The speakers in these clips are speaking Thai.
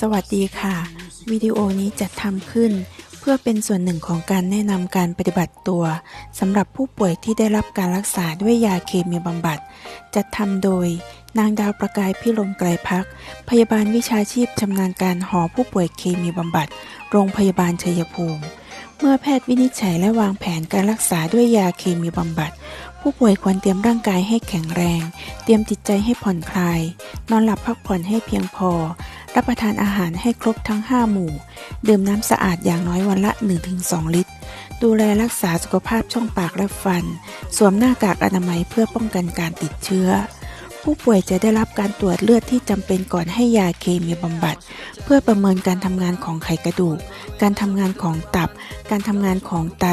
สวัสดีค่ะ วิดีโอนี้จัดทำขึ้น เพื่อเป็นส่วนหนึ่งของการแนะนำการปฏิบัติตัวสำหรับผู้ป่วยที่ได้รับการรักษาด้วยยาเคมีบำบัด จัดทำโดย นางดาวประกายพิลมไกลพัก พยาบาลวิชาชีพชำนาญการหอผู้ป่วยเคมีบำบัด โรงพยาบาลชัยภูมิ เมื่อแพทย์วินิจฉัยและวางแผนการรักษาด้วยยาเคมีบำบัด ผู้ป่วยควรเตรียมร่างกายให้แข็งแรง เตรียมจิตใจให้ผ่อนคลาย นอนหลับพักผ่อนให้เพียงพอ รับประทานอาหารให้ครบทั้ง 5 หมู่ ดื่มน้ำสะอาดอย่างน้อยวันละ 1-2 ลิตร ดูแลรักษาสุขภาพช่องปากและฟัน สวมหน้ากากอนามัยเพื่อป้องกันการติดเชื้อ ผู้ป่วยจะได้รับการตรวจเลือดที่จำเป็นก่อนให้ยาเคมีบำบัด เพื่อประเมินการทำงานของไขกระดูก การทำงานของตับ การทำงานของไต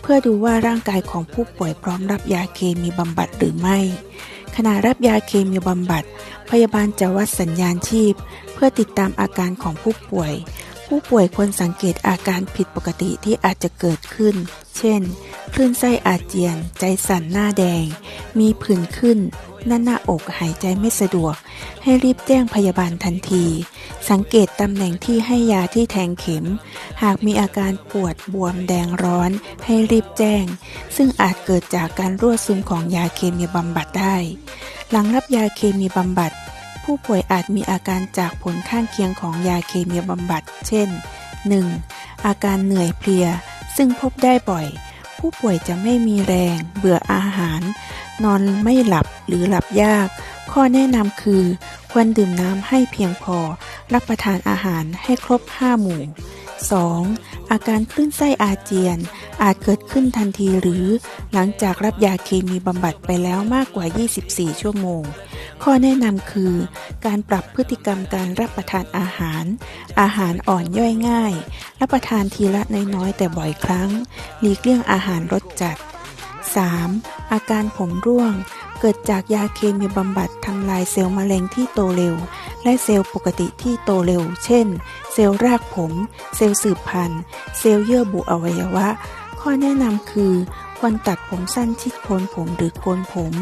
เพื่อดูว่าร่างกายของผู้ป่วยพร้อมรับยาเคมีบำบัดหรือไม่ ขณะรับยาเคมีบำบัด พยาบาลจะวัดสัญญาณชีพ เพื่อติดตามอาการของผู้ป่วย ผู้ป่วยควรสังเกตอาการผิดปกติที่อาจจะเกิดขึ้น เช่น คลื่นไส้อาเจียน ใจสั่นหน้าแดง มีผื่นขึ้นหน้าหน้าอกหายใจไม่สะดวก ให้รีบแจ้งพยาบาลทันที สังเกตตำแหน่งที่ให้ยาที่แทงเข็ม หากมีอาการปวดบวมแดงร้อน ให้รีบแจ้ง ซึ่งอาจเกิดจากการรั่วซึมของยาเคมีบำบัดได้ หลังรับยาเคมีบำบัด ผู้ป่วยอาจมีอาการจากผลข้างเคียงของยาเคมีบำบัด เช่น 1. อาการเหนื่อยเพลีย ซึ่งพบได้บ่อย ผู้ป่วยจะไม่มีแรง เบื่ออาหาร นอนไม่หลับ หรือหลับยาก ข้อแนะนำคือ ควรดื่มน้ำให้เพียงพอ รับประทานอาหารให้ครบ 5 หมู่ 2. อาการคลื่นไส้อาเจียน อาจเกิดขึ้นทันทีหรือหลังจากรับยาเคมีบำบัดไปแล้วมากกว่า 24 ชั่วโมง ข้อแนะนำคือ การปรับพฤติกรรมการรับประทานอาหาร อาหารอ่อนย่อยง่าย รับประทานทีละน้อยๆแต่บ่อยครั้ง หลีกเลี่ยงอาหารรสจัด 3. อาการผมร่วง เกิดจากยาเคมีบำบัดทำลายเซลล์มะเร็งที่โตเร็ว และเซลล์ปกติที่โตเร็ว เช่น เซลล์รากผม เซลล์สืบพันธุ์ เซลล์เยื่อบุอวัยวะ ข้อแนะนำคือ ควรตัดผมสั้นชิดโคนผมหรือโคนผม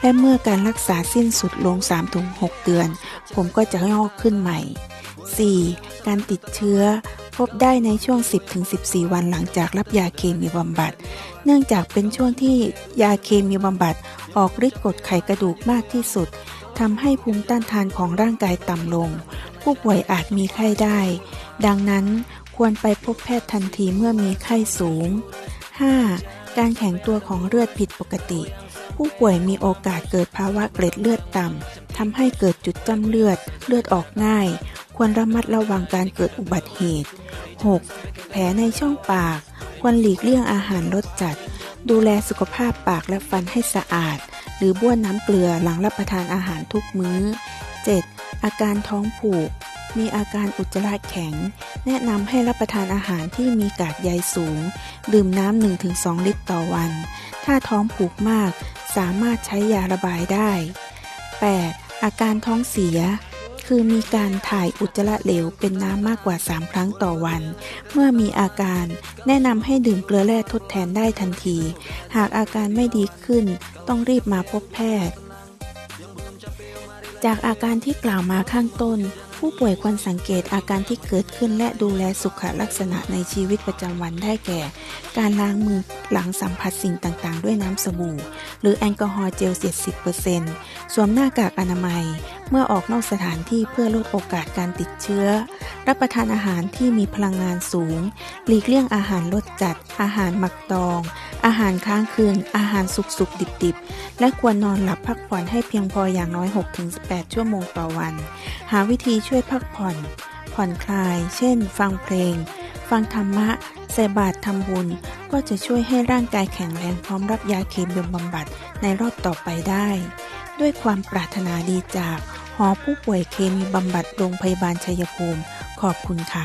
และเมื่อการรักษาสิ้นสุดลง 3-6 เดือน ผมก็จะงอกขึ้นใหม่ 4. การติดเชื้อ พบได้ในช่วง 10-14 วันหลังจากรับยาเคมีบำบัด เนื่องจากเป็นช่วงที่ยาเคมีบำบัด ออกฤทธิ์กดไขกระดูกมากที่สุดทำให้ภูมิต้านทานของร่างกายต่ำลง ผู้ป่วยอาจมีไข้ได้ ดังนั้นควรไปพบแพทย์ทันทีเมื่อมีไข้สูง 5. การแข็งตัวของเลือดผิดปกติ ผู้ป่วยมีโอกาสเกิดภาวะเกล็ดเลือดต่ำ ทำให้เกิดจุดจ้ำเลือด เลือดออกง่าย ควรระมัดระวังการเกิดอุบัติเหตุ 6. แผลในช่องปาก ควรหลีกเลี่ยงอาหารรสจัด ดูแลสุขภาพปากและฟันให้สะอาด หรือบ้วนน้ำเกลือหลังรับประทานอาหารทุกมื้อ 7. อาการท้องผูก มีอาการอุจจาระแข็ง แนะนำให้รับประทานอาหารที่มีกากใยสูง ดื่มน้ำ 1-2 ลิตรต่อวัน ถ้าท้องผูกมากสามารถใช้ยาระบายได้ 8. อาการท้องเสีย คือมีการถ่ายอุจจาระเหลวเป็นน้ำมากกว่า 3 ครั้งต่อวัน เมื่อมีอาการแนะนำให้ดื่มเกลือแร่ทดแทนได้ทันที หากอาการไม่ดีขึ้นต้องรีบมาพบแพทย์ จากอาการที่กล่าวมาข้างต้น ผู้ป่วยควรสังเกตอาการที่เกิดขึ้นและดูแลสุขลักษณะในชีวิตประจำวันได้แก่ การล้างมือหลังสัมผัสสิ่งต่างๆ ด้วยน้ำสบู่ หรือแอลกอฮอล์เจล 70%สวมหน้ากากอนามัย เมื่อออกนอกสถานที่เพื่อลดโอกาสการติดเชื้อ รับประทานอาหารที่มีพลังงานสูง หลีกเลี่ยงอาหารรสจัด อาหารหมักดอง อาหารค้างคืน อาหารสุกๆดิบๆและควรนอนหลับพักผ่อนให้เพียงพออย่างน้อย6-8ชั่วโมงต่อวัน หาวิธีช่วยพักผ่อน ผ่อนคลาย เช่น ฟังเพลง ฟังธรรมะใส่บาตรทำบุญ ก็จะช่วยให้ร่างกายแข็งแรงพร้อมรับยาเคมีบำบัดในรอบต่อไปได้ ด้วยความปรารถนาดีจากหอผู้ป่วยเคมีบำบัดโรงพยาบาลชัยภูมิ ขอบคุณค่ะ